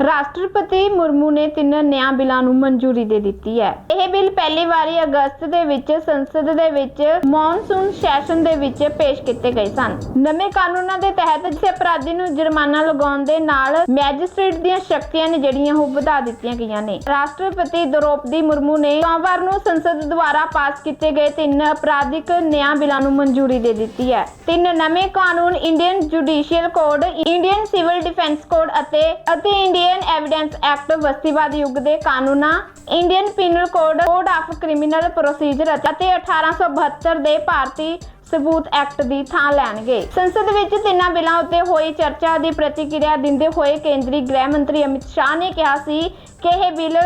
ਰਾਸ਼ਟਰਪਤੀ ਮੁਰਮੂ ਨੇ ਤਿੰਨ ਨਿਆਂ ਬਿੱਲਾਂ ਨੂੰ ਮਨਜ਼ੂਰੀ ਦੇ ਦਿੱਤੀ ਹੈ। ਇਹ ਬਿੱਲ ਪਹਿਲੀ ਵਾਰੀ ਅਗਸਤ ਦੇ ਵਿੱਚ ਸੰਸਦ ਦੇ ਵਿੱਚ ਮੌਨਸੂਨ ਸੈਸ਼ਨ ਦੇ ਵਿੱਚ ਪੇਸ਼ ਕੀਤੇ ਗਏ ਸਨ। ਨਵੇਂ ਕਾਨੂੰਨਾਂ ਦੇ ਤਹਿਤ ਜਿਸ ਅਪਰਾਧੀ ਨੂੰ ਜੁਰਮਾਨਾ ਲਗਾਉਣ ਦੇ ਨਾਲ ਮੈਜਿਸਟ੍ਰੇਟ ਦੀਆਂ ਸ਼ਕਤੀਆਂ ਨੇ ਜਿਹੜੀਆਂ ਉਹ ਵਧਾ ਦਿੱਤੀਆਂ ਗਈਆਂ ਨੇ। ਰਾਸ਼ਟਰਪਤੀ ਦ੍ਰੋਪਦੀ ਮੁਰਮੂ ਨੇ ਸੋਮਵਾਰ ਨੂੰ ਸੰਸਦ ਦੁਆਰਾ ਪਾਸ ਕੀਤੇ ਗਏ ਤਿੰਨ ਅਪਰਾਧਿਕ ਨਿਆਂ ਬਿੱਲਾਂ ਨੂੰ ਮਨਜ਼ੂਰੀ ਦੇ ਦਿੱਤੀ ਹੈ। ਤਿੰਨ ਨਵੇਂ ਕਾਨੂੰਨ, Indian judicial code, Indian civil defence code ਅਤੇ ਅਤੇ ਇੰਡੀਅਨ ਐਵੀਡੈਂਸ ਐਕਟ ਵਸਤੀਵਾਦ ਯੁੱਗ ਦੇ ਕਾਨੂੰਨਾਂ Indian penal code code of criminal procedure ਅਤੇ 1872 ਦੇ ਭਾਰਤੀ ਸਬੂਤ ਐਕਟ ਦੀ ਥਾਂ ਲੈਣਗੇ। ਸੰਸਦ ਵਿੱਚ ਤਿੰਨਾਂ ਬਿੱਲਾਂ ਉੱਤੇ ਹੋਈ ਚਰਚਾ ਦੀ ਪ੍ਰਤੀਕਿਰਿਆ ਦਿੰਦੇ ਹੋਏ ਕੇਂਦਰੀ ਗ੍ਰਹਿ ਮੰਤਰੀ ਅਮਿਤ ਸ਼ਾਹ ਨੇ ਕਿਹਾ ਸੀ ਕਿ ਇਹ ਬਿੱਲ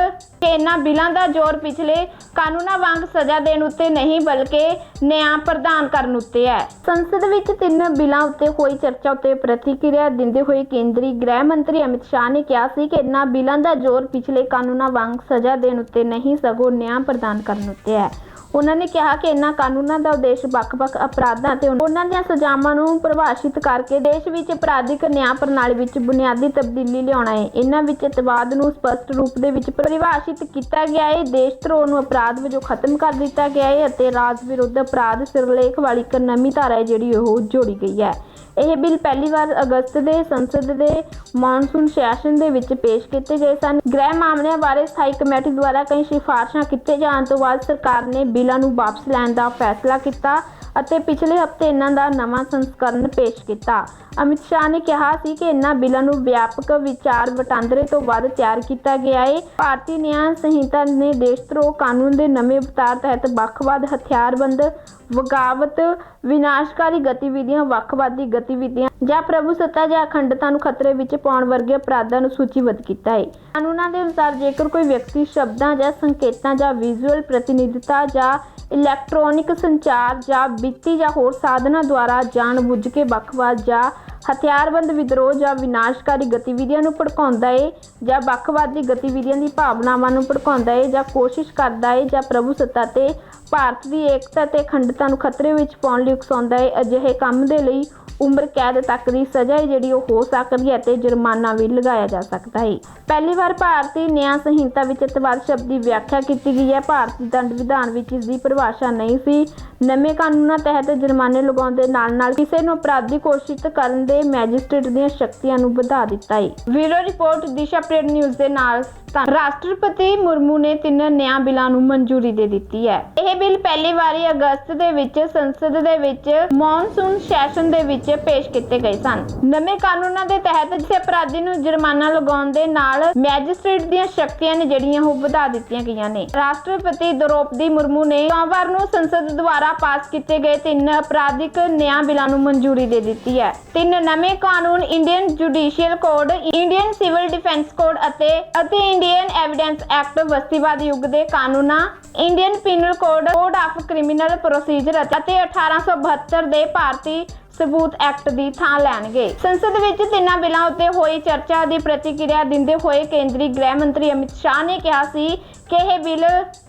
ਕਿ ਇਹਨਾਂ ਬਿੱਲਾਂ ਦਾ ਜ਼ੋਰ ਪਿਛਲੇ ਕਾਨੂੰਨਾਂ ਵਾਂਗ ਸਜ਼ਾ ਦੇਣ ਉੱਤੇ ਨਹੀਂ, ਬਲਕਿ ਨਿਆਂ ਪ੍ਰਦਾਨ ਕਰਨ ਉੱਤੇ ਹੈ। ਸੰਸਦ ਵਿੱਚ ਤਿੰਨ ਬਿੱਲਾਂ ਉੱਤੇ ਹੋਈ ਚਰਚਾ ਉੱਤੇ ਪ੍ਰਤੀਕਿਰਿਆ ਦਿੰਦੇ ਹੋਏ ਕੇਂਦਰੀ ਗ੍ਰਹਿ ਮੰਤਰੀ ਅਮਿਤ ਸ਼ਾਹ ਨੇ ਕਿਹਾ ਸੀ ਕਿ ਇਹਨਾਂ ਬਿੱਲਾਂ ਦਾ ਜ਼ੋਰ ਪਿਛਲੇ ਕਾਨੂੰਨਾਂ ਵਾਂਗ ਸਜ਼ਾ ਦੇਣ ਉੱਤੇ ਨਹੀਂ, ਸਗੋਂ ਨਿਆਂ ਪ੍ਰਦਾਨ ਕਰਨ ਉੱਤੇ ਹੈ। ਉਹਨਾਂ ਨੇ ਕਿਹਾ ਕਿ ਇਹਨਾਂ ਕਾਨੂੰਨਾਂ ਦਾ ਉਦੇਸ਼ ਵੱਖ-ਵੱਖ ਅਪਰਾਧਾਂ ਅਤੇ ਉਹਨਾਂ ਦੀਆਂ ਸਜ਼ਾਵਾਂ ਨੂੰ ਪਰਿਭਾਸ਼ਿਤ ਕਰਕੇ ਦੇਸ਼ ਵਿੱਚ ਅਪਰਾਧਿਕ ਨਿਆਂ ਪ੍ਰਣਾਲੀ ਵਿੱਚ ਬੁਨਿਆਦੀ ਤਬਦੀਲੀ ਲਿਆਉਣਾ ਹੈ। ਇਹਨਾਂ ਵਿੱਚ ਅਤਵਾਦ ਨੂੰ ਸਪਸ਼ਟ ਰੂਪ ਦੇ ਵਿੱਚ ਪਰਿਭਾਸ਼ਿਤ ਕੀਤਾ ਗਿਆ ਹੈ। ਦੇਸ਼ ਧਰੋਹ ਨੂੰ ਅਪਰਾਧ ਵਜੋਂ ਖਤਮ ਕਰ ਦਿੱਤਾ ਗਿਆ ਹੈ ਅਤੇ ਰਾਜ ਵਿਰੁੱਧ ਅਪਰਾਧ ਸਿਰਲੇਖ ਵਾਲੀ ਇੱਕ ਨਵੀਂ ਧਾਰਾ ਹੈ ਜਿਹੜੀ ਉਹ ਜੋੜੀ ਗਈ ਹੈ। ਇਹ ਬਿੱਲ ਪਹਿਲੀ ਵਾਰ ਅਗਸਤ ਦੇ ਸੰਸਦ ਦੇ ਮੌਨਸੂਨ ਸੈਸ਼ਨ ਦੇ ਵਿੱਚ ਪੇਸ਼ ਕੀਤੇ ਗਏ ਸਨ। ਗ੍ਰਹਿ ਮਾਮਲਿਆਂ ਬਾਰੇ ਸਥਾਈ ਕਮੇਟੀ ਦੁਆਰਾ ਕਈ ਸਿਫਾਰਸ਼ਾਂ ਕੀਤੇ ਜਾਣ ਤੋਂ ਬਾਅਦ ਸਰਕਾਰ ਨੇ ਬਿੱਲਾਂ ਨੂੰ ਵਾਪਸ ਲੈਣ ਦਾ ਫੈਸਲਾ ਕੀਤਾ ਅਤੇ ਪਿਛਲੇ ਹਫ਼ਤੇ ਇਹਨਾਂ ਦਾ ਨਵਾਂ ਸੰਸਕਰਨ ਪੇਸ਼ ਕੀਤਾ। ਅਮਿਤ ਸ਼ਾਹ ਨੇ ਕਿਹਾ ਸੀ ਕਿ ਇਹਨਾਂ ਬਿੱਲਾਂ ਨੂੰ ਵਿਆਪਕ ਵਿਚਾਰ ਵਟਾਂਦਰੇ ਤੋਂ ਬਾਅਦ ਤਿਆਰ ਕੀਤਾ ਗਿਆ ਹੈ ਭਾਰਤੀ ਨਿਆਂ ਸੰਹਿਤਾ ਨੇ ਦੇਸ਼ ਧਰੋਹ ਕਾਨੂੰਨ ਦੇ ਨਵੇਂ ਅਵਤਾਰ ਤਹਿਤ ਵੱਖਵਾਦ ਹਥਿਆਰਬੰਦ ਬਗਾਵਤ ਵਿਨਾਸ਼ਕਾਰੀ ਗਤੀਵਿਧੀਆਂ, ਵੱਖਵਾਦੀ ਗਤੀਵਿਧੀਆਂ ਜਾਂ ਪ੍ਰਭੂ ਜਾਂ ਅਖੰਡਤਾ ਨੂੰ ਖਤਰੇ ਵਿੱਚ ਪਾਉਣ ਵਰਗੇ ਅਪਰਾਧਾਂ ਨੂੰ ਸੂਚੀਬੱਧ ਕੀਤਾ ਹੈ ਕਾਨੂੰਨਾਂ ਦੇ ਅਨੁਸਾਰ ਜੇਕਰ ਕੋਈ ਵਿਅਕਤੀ ਸ਼ਬਦਾਂ ਜਾਂ ਸੰਕੇਤਾਂ ਜਾਂ ਵਿਜ਼ੂਅਲ ਪ੍ਰਤੀਨਿਧਤਾ ਜਾਂ ਇਲੈਕਟ੍ਰੋਨਿਕ ਸੰਚਾਰ ਜਾਂ ਵਿੱਤੀ ਜਾਂ ਹੋਰ ਸਾਧਨਾਂ ਦੁਆਰਾ ਜਾਣਬੁੱਝ ਕੇ ਵੱਖਵਾਦ ਜਾਂ ਹਥਿਆਰਬੰਦ ਵਿਦਰੋਹ ਜਾਂ ਵਿਨਾਸ਼ਕਾਰੀ ਗਤੀਵਿਧੀਆਂ ਨੂੰ ਭੜਕਾਉਂਦਾ ਏ ਜਾਂ ਵੱਖਵਾਦੀ ਗਤੀਵਿਧੀਆਂ ਦੀ ਭਾਵਨਾਵਾਂ ਨੂੰ ਭੜਕਾਉਂਦਾ ਏ ਜਾਂ ਕੋਸ਼ਿਸ਼ ਕਰਦਾ ਏ ਜਾਂ ਪ੍ਰਭੂ ਸੱਤਾ ਤੇ ਭਾਰਤ ਦੀ ਏਕਤਾ ਤੇ ਅਖੰਡਤਾ ਨੂੰ ਖਤਰੇ ਵਿੱਚ ਪਾਉਣ ਲਈ ਉਕਸਾਉਂਦਾ ਹੈ ਅਜਿਹੇ ਕੰਮ ਦੇ ਲਈ ਉਮਰ ਕੈਦ ਤੱਕ ਦੀ ਸਜ਼ਾ ਹੈ ਜਿਹੜੀ ਉਹ ਹੋ ਸਕਦੀ ਹੈ ਤੇ ਜੁਰਮਾਨਾ ਵੀ ਲਗਾਇਆ ਜਾ ਸਕਦਾ ਹੈ ਪਹਿਲੀ ਵਾਰ ਭਾਰਤੀ ਨਿਆਂ ਸੰਹਿਤਾ ਵਿੱਚ ਇਤਵਾਦ ਸ਼ਬਦ ਦੀ ਵਿਆਖਿਆ ਕੀਤੀ ਗਈ ਹੈ। ਭਾਰਤੀ ਦੰਡ ਵਿਧਾਨ ਵਿੱਚ ਇਸ ਦੀ ਪਰਿਭਾਸ਼ਾ ਨਹੀਂ ਸੀ। ਨਵੇਂ ਕਾਨੂੰਨਾਂ ਤਹਿਤ ਜੁਰਮਾਨੇ ਲਗਾਉਣ ਦੇ ਨਾਲ ਨਾਲ ਕਿਸੇ ਨੂੰ ਅਪਰਾਧੀ ਘੋਸ਼ਿਤ ਕਰਨ ਦੇ ਮੈਜਿਸਟ੍ਰੇਟ ਦੀਆਂ ਸ਼ਕਤੀਆਂ ਨੂੰ ਵਧਾ ਦਿੱਤਾ ਹੈ ਵੀਰੋ ਰਿਪੋਰਟ ਦਿਸ਼ਾ ਪ੍ਰੇਡ ਨਿਊਜ਼ ਦੇ ਨਾਲ ਰਾਸ਼ਟਰਪਤੀ ਮੁਰਮੂ ਨੇ ਤਿੰਨ ਨਿਆਂ ਬਿੱਲਾਂ ਨੂੰ ਮਨਜ਼ੂਰੀ ਦੇ ਦਿੱਤੀ ਹੈ। ਇਹ ਬਿੱਲ ਪਹਿਲੀ ਵਾਰੀ ਅਗਸਤ ਦੇ ਵਿੱਚ ਸੰਸਦ ਦੇ ਵਿੱਚ ਮੌਨਸੂਨ ਸੈਸ਼ਨ ਦੇ ਵਿੱਚ ਪੇਸ਼ ਕੀਤੇ ਗਏ ਸਨ। ਨਵੇਂ ਕਾਨੂੰਨਾਂ ਦੇ ਤਹਿਤ ਜਿਸ ਅਪਰਾਧੀ ਨੂੰ ਜੁਰਮਾਨਾ ਲਗਾਉਣ ਦੇ ਨਾਲ ਮੈਜਿਸਟ੍ਰੇਟ ਦੀਆਂ ਸ਼ਕਤੀਆਂ ਨੇ ਜਿਹੜੀਆਂ ਉਹ ਵਧਾ ਦਿੱਤੀਆਂ ਗਈਆਂ ਨੇ। ਰਾਸ਼ਟਰਪਤੀ ਦ੍ਰੋਪਦੀ ਮੁਰਮੂ ਨੇ ਸੋਮਵਾਰ ਨੂੰ ਸੰਸਦ ਦੁਆਰਾ ਪਾਸ ਕੀਤੇ ਗਏ ਤਿੰਨ ਅਪਰਾਧਿਕ ਨਿਆਂ ਬਿੱਲਾਂ ਨੂੰ ਮਨਜ਼ੂਰੀ ਦੇ ਦਿੱਤੀ ਹੈ। ਤਿੰਨ ਨਵੇਂ ਕਾਨੂੰਨ, Indian judicial code, Indian civil defence code ਅਤੇ ਅਤੇ ਇੰਡੀਅਨ ਐਵੀਡੈਂਸ ਐਕਟ ਵਸਤੀਵਾਦ ਯੁੱਗ ਦੇ ਕਾਨੂੰਨਾਂ Indian penal code code of criminal procedure ਅਤੇ 1872 ਦੇ ਭਾਰਤੀ ਸਬੂਤ ਐਕਟ ਦੀ ਥਾਂ ਲੈਣਗੇ। ਸੰਸਦ ਵਿੱਚ ਤਿੰਨਾਂ ਬਿੱਲਾਂ ਉੱਤੇ ਹੋਈ ਚਰਚਾ ਦੀ ਪ੍ਰਤੀਕਿਰਿਆ ਦਿੰਦੇ ਹੋਏ ਕੇਂਦਰੀ ਗ੍ਰਹਿ ਮੰਤਰੀ ਅਮਿਤ ਸ਼ਾਹ ਨੇ ਕਿਹਾ ਸੀ ਕਿ ਇਹ ਬਿੱਲ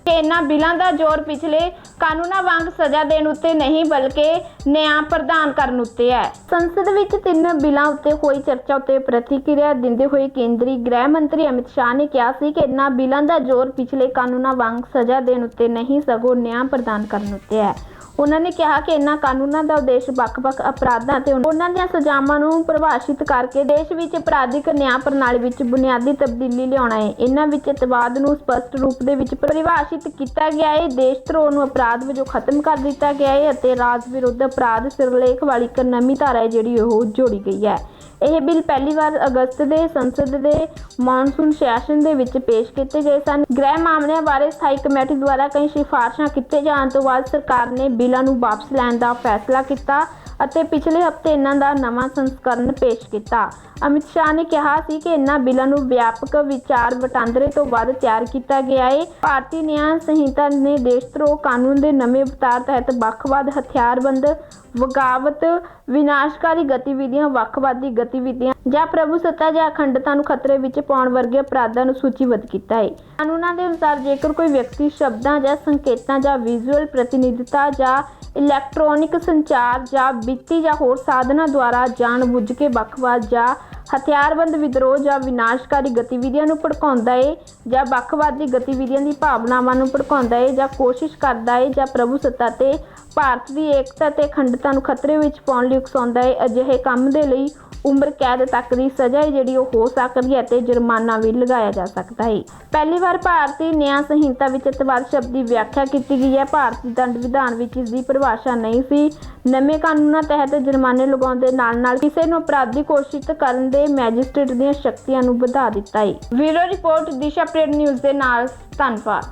ਕਿ ਇਹਨਾਂ ਬਿੱਲਾਂ ਦਾ ਜ਼ੋਰ ਪਿਛਲੇ ਕਾਨੂੰਨਾਂ ਵਾਂਗ ਸਜ਼ਾ ਦੇਣ ਉੱਤੇ ਨਹੀਂ, ਬਲਕਿ ਨਿਆਂ ਪ੍ਰਦਾਨ ਕਰਨ ਉੱਤੇ ਹੈ। ਸੰਸਦ ਵਿੱਚ ਤਿੰਨ ਬਿੱਲਾਂ ਉੱਤੇ ਹੋਈ ਚਰਚਾ ਉੱਤੇ ਪ੍ਰਤੀਕਿਰਿਆ ਦਿੰਦੇ ਹੋਏ ਕੇਂਦਰੀ ਗ੍ਰਹਿ ਮੰਤਰੀ ਅਮਿਤ ਸ਼ਾਹ ਨੇ ਕਿਹਾ ਸੀ ਕਿ ਇਹਨਾਂ ਬਿੱਲਾਂ ਦਾ ਜ਼ੋਰ ਪਿਛਲੇ ਕਾਨੂੰਨਾਂ ਵਾਂਗ ਸਜ਼ਾ ਦੇਣ ਉੱਤੇ ਨਹੀਂ, ਸਗੋਂ ਨਿਆਂ ਪ੍ਰਦਾਨ ਕਰਨ ਉੱਤੇ ਹੈ। ਉਹਨਾਂ ਨੇ ਕਿਹਾ ਕਿ ਇਹਨਾਂ ਕਾਨੂੰਨਾਂ ਦਾ ਉਦੇਸ਼ ਵੱਖ-ਵੱਖ ਅਪਰਾਧਾਂ ਤੇ ਉਹਨਾਂ ਦੀਆਂ ਸਜ਼ਾਵਾਂ ਨੂੰ ਪਰਿਭਾਸ਼ਿਤ ਕਰਕੇ ਦੇਸ਼ ਵਿੱਚ ਅਪਰਾਧਿਕ ਨਿਆਂ ਪ੍ਰਣਾਲੀ ਵਿੱਚ ਬੁਨਿਆਦੀ ਤਬਦੀਲੀ ਲਿਆਉਣਾ ਹੈ। ਇਹਨਾਂ ਵਿੱਚ ਇਤਵਾਦ ਨੂੰ ਸਪਸ਼ਟ ਰੂਪ ਦੇ ਵਿੱਚ ਪਰਿਭਾਸ਼ਿਤ ਕੀਤਾ ਗਿਆ ਹੈ। ਦੇਸ਼ ਧਰੋਹ ਨੂੰ ਅਪਰਾਧ ਵਜੋਂ ਖਤਮ ਕਰ ਦਿੱਤਾ ਗਿਆ ਹੈ ਅਤੇ ਰਾਜ ਵਿਰੁੱਧ ਅਪਰਾਧ ਸਿਰਲੇਖ ਵਾਲੀ ਇੱਕ ਨਵੀਂ ਧਾਰਾ ਹੈ ਜਿਹੜੀ ਉਹ ਜੋੜੀ ਗਈ ਹੈ। ਇਹ ਬਿੱਲ ਪਹਿਲੀ ਵਾਰ ਅਗਸਤ ਦੇ ਸੰਸਦ ਦੇ ਮੌਨਸੂਨ ਸੈਸ਼ਨ ਦੇ ਵਿੱਚ ਪੇਸ਼ ਕੀਤੇ ਗਏ ਸਨ। ਗ੍ਰਹਿ ਮਾਮਲਿਆਂ ਬਾਰੇ ਸਥਾਈ ਕਮੇਟੀ ਦੁਆਰਾ ਕਈ ਸਿਫਾਰਸ਼ਾਂ ਕੀਤੇ ਜਾਣ ਤੋਂ ਬਾਅਦ ਸਰਕਾਰ ਨੇ ਬਿੱਲਾਂ ਨੂੰ ਵਾਪਸ ਲੈਣ ਦਾ ਫੈਸਲਾ ਕੀਤਾ। ਅਤੇ ਪਿਛਲੇ ਹਫ਼ਤੇ ਇਹਨਾਂ ਦਾ ਨਵਾਂ ਸੰਸਕਰਨ ਪੇਸ਼ ਕੀਤਾ। ਅਮਿਤ ਸ਼ਾਹ ਨੇ ਕਿਹਾ ਸੀ ਕਿ ਇਹਨਾਂ ਬਿੱਲਾਂ ਨੂੰ ਵਿਆਪਕ ਵਿਚਾਰ ਵਟਾਂਦਰੇ ਤੋਂ ਬਾਅਦ ਤਿਆਰ ਕੀਤਾ ਗਿਆ ਹੈ ਭਾਰਤੀ ਨਿਆਂ ਸੰਹਿਤਾ ਨੇ ਦੇਸ਼ ਧਰੋਹ ਕਾਨੂੰਨ ਦੇ ਨਵੇਂ ਅਵਤਾਰ ਤਹਿਤ ਵੱਖਵਾਦ, ਹਥਿਆਰਬੰਦ, ਵਗਾਵਤ, ਵਿਨਾਸ਼ਕਾਰੀ ਗਤੀਵਿਧੀਆਂ, ਵੱਖਵਾਦੀ ਗਤੀਵਿਧੀਆਂ ਜਾਂ ਪ੍ਰਭੂ ਸੱਤਾ ਜਾਂ ਅਖੰਡਤਾ ਨੂੰ ਖਤਰੇ ਵਿੱਚ ਪਾਉਣ ਵਰਗੇ ਅਪਰਾਧਾਂ ਨੂੰ ਸੂਚੀਬੱਧ ਕੀਤਾ ਹੈ ਕਾਨੂੰਨਾਂ ਦੇ ਅਨੁਸਾਰ ਜੇਕਰ ਕੋਈ ਵਿਅਕਤੀ ਸ਼ਬਦਾਂ ਜਾਂ ਸੰਕੇਤਾਂ ਜਾਂ ਵਿਜ਼ੂਅਲ ਪ੍ਰਤੀਨਿਧਤਾ ਜਾਂ ਇਲੈਕਟ੍ਰੋਨਿਕ ਸੰਚਾਰ ਜਾਂ ਵਿੱਤੀ ਜਾਂ ਹੋਰ ਸਾਧਨਾਂ ਦੁਆਰਾ ਜਾਣਬੁੱਝ ਕੇ ਵੱਖਵਾਦ ਜਾਂ ਹਥਿਆਰਬੰਦ ਵਿਦਰੋਹ ਜਾਂ ਵਿਨਾਸ਼ਕਾਰੀ ਗਤੀਵਿਧੀਆਂ ਨੂੰ ਭੜਕਾਉਂਦਾ ਏ ਜਾਂ ਵੱਖਵਾਦੀ ਗਤੀਵਿਧੀਆਂ ਦੀ ਭਾਵਨਾਵਾਂ ਨੂੰ ਭੜਕਾਉਂਦਾ ਏ ਜਾਂ ਕੋਸ਼ਿਸ਼ ਕਰਦਾ ਏ ਜਾਂ ਪ੍ਰਭੂ ਸੱਤਾ ਤੇ ਭਾਰਤ ਦੀ ਏਕਤਾ ਤੇ ਅਖੰਡਤਾ ਨੂੰ ਖਤਰੇ ਵਿੱਚ ਪਾਉਣ ਲਈ ਉਕਸਾਉਂਦਾ ਹੈ ਅਜਿਹੇ ਕੰਮ ਦੇ ਲਈ ਉਮਰ ਕੈਦ ਤੱਕ ਦੀ ਸਜ਼ਾ ਹੈ ਜਿਹੜੀ ਉਹ ਹੋ ਸਕਦੀ ਹੈ ਤੇ ਜੁਰਮਾਨਾ ਵੀ ਲਗਾਇਆ ਜਾ ਸਕਦਾ ਹੈ ਪਹਿਲੀ ਵਾਰ ਭਾਰਤੀ ਨਿਆਂ ਸੰਹਿਤਾ ਵਿੱਚ ਅਤਿਵਾਦ ਸ਼ਬਦ ਦੀ ਵਿਆਖਿਆ ਕੀਤੀ ਗਈ ਹੈ। ਭਾਰਤੀ ਦੰਡ ਵਿਧਾਨ ਵਿੱਚ ਇਸ ਦੀ ਪਰਿਭਾਸ਼ਾ ਨਹੀਂ ਸੀ। ਨਵੇਂ ਕਾਨੂੰਨਾਂ ਤਹਿਤ ਜੁਰਮਾਨੇ ਲਗਾਉਣ ਦੇ ਨਾਲ-ਨਾਲ ਕਿਸੇ ਨੂੰ ਅਪਰਾਧੀ ਘੋਸ਼ਿਤ ਕਰਨ ਦੇ ਮੈਜਿਸਟ੍ਰੇਟ ਦੀਆਂ ਸ਼ਕਤੀਆਂ ਨੂੰ ਵਧਾ ਦਿੱਤਾ ਹੈ ਵੀਰੋ ਰਿਪੋਰਟ, ਦਿਸ਼ਾ ਪ੍ਰੇਡ ਨਿਊਜ਼ ਦੇ ਨਾਲ, ਧੰਨਵਾਦ।